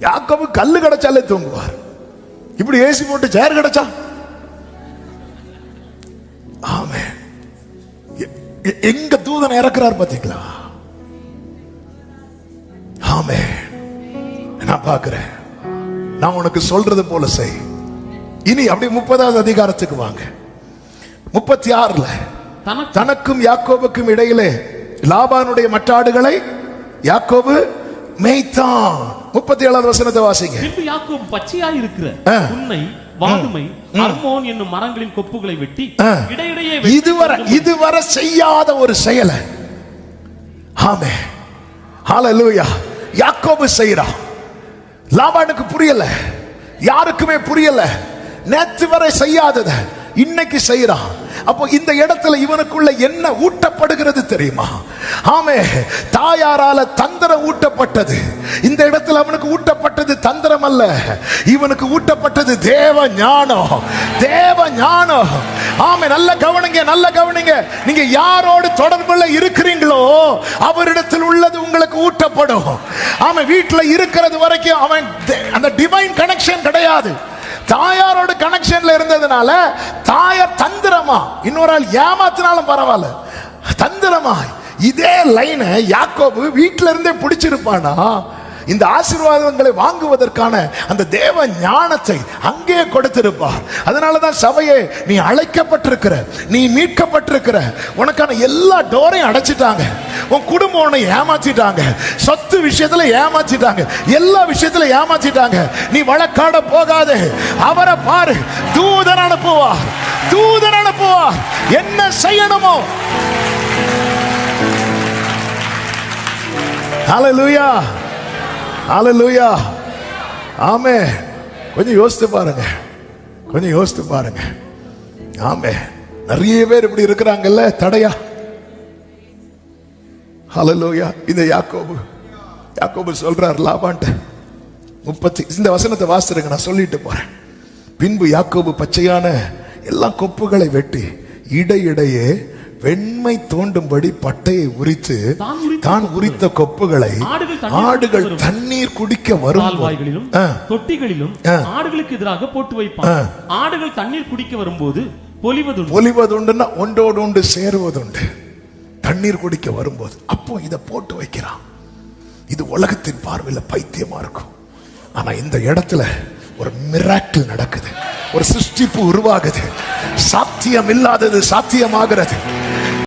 யாக்கோபு கல்லு கிடைச்சாலே தூங்குவார். இப்படி ஏசி போட்டு சேர் கிடைச்சா? ஆமே. எங்க தூதன் இறக்குறார் பாத்தீங்களா? ஆமே. நான் பார்க்கிறேன். நான் உனக்கு சொல்றது போல செய். இனி அப்படியே முப்பதாவது அதிகாரத்துக்கு வாங்க. முப்பத்தி ஆறுல தனக்கு தனக்கும் யாக்கோபுக்கும் இடையிலே லாபானுடைய மற்ற ஆடுகளை யாக்கோபு மேய்த்தான். முப்பத்தி ஏழாவது வசனத்தை வாசிங்க. பின்பு யாக்கோபு பச்சையாய் இருக்கிற. உன்னை வாதுமை அர்மோன் என்னும் மரங்களின் கொப்புகளை வெட்டி. இடையிடையே இதுவரை இதுவரை செய்யாத ஒரு செயலை. ஆமே ஹalleluya யாக்கோபு செய்றான் லாபானுக்கு புரியல. யாருக்குமே புரியல. நேத்து வரை செய்யாதத இன்னைக்கு செய்யறான் அப்போ இந்த இடத்துல இவனுக்குள்ள என்ன ஊட்டப்படுகிறது தெரியுமா? ஆமே தாயாரால தந்திரம் ஊட்டப்பட்டது. இந்த இடத்துல அவனுக்கு ஊட்டப்பட்டது தந்திரம் அல்ல. இவனுக்கு ஊட்டப்பட்டது தேவ ஞானம். தேவ ஞானம். ஆமே நல்ல கவனிங்க நல்ல கவனிங்க. நீங்க யாரோடு தொடர்புல இருக்கிறீங்களோ அவரிடத்தில் உள்ளது உங்களுக்கு ஊட்டப்படும். ஆமா வீட்டில் இருக்கிறது வரைக்கும் அவன் அந்த டிவைன் கனெக்ஷன் கிடையாது. தாயாரோட கனெக்ஷன்ல இருந்ததுனால தாயார் தந்திரமா? இன்னொரு ஆள் ஏமாத்தினாலும் பரவாயில்ல. தந்திரமா? இதே லைனை யாக்கோபு வீட்டில இருந்தே பிடிச்சிருப்பானா? இந்த ஆசீர்வாதங்களை வாங்குவதற்கான அந்த தேவ ஞானத்தை அங்கே கொடுத்திருப்பார். அதனாலதான் சபையே நீ அழைக்கப்பட்டிருக்கிற நீ மீட்கப்பட்டிருக்கிற. உனக்கான எல்லா டோரையும் அடைச்சிட்டாங்க. உன் குடும்பம் உன்னை ஏமாற்றிட்டாங்க சொத்து விஷயத்துல ஏமாற்றிட்டாங்க எல்லா விஷயத்துல ஏமாற்றிட்டாங்க நீ வழக்காட போகாது. அவரை பாரு. தூதன் அனுப்புவார். தூதன் அனுப்புவார். என்ன செய்யணுமோ? ஹalleluya ஹalleluya ஆமே கொஞ்சம் யோசித்து பாருங்க. கொஞ்சம் யோசித்து பாருங்க. ஆமே நிறைய பேர் இப்படி இருக்கிறாங்கல்ல தடையா? ஹalleluya இந்த யாக்கோபு. யாக்கோபு சொல்றார் லாபான்ட்ட முப்பத்தி இந்த வசனத்தை வாசிருங்க நான் சொல்லிட்டு போறேன். பின்பு யாக்கோபு பச்சையான எல்லா கொப்புகளை வெட்டி இடையிடையே வெண்மை தோண்டும்படி பட்டையை உரித்து தான் உரித்த கொப்புகளை ஆடுகள் தண்ணீர் குடிக்க வரும். தொட்டிகளிலும். ஆடுகளுக்கு எதிராக போட்டு வைப்பான். ஆடுகள் தண்ணீர் குடிக்க வரும்போது பொலிவதுண்டு. ஒலிவதுண்டுன்னா ஒன்றோடு ஒன்று சேருவதுண்டு. தண்ணீர் குடிக்க வரும்போது அப்போ இதை போட்டு வைக்கிறான். இது உலகத்தின் பார்வையில் பைத்தியமா இருக்கும். ஆனா இந்த இடத்துல ஒரு மிராக்கிள் நடக்குது. ஒரு சிருஷ்டிப்பு உருவாகுது. சாத்தியம் இல்லாதது சாத்தியமாகிறது.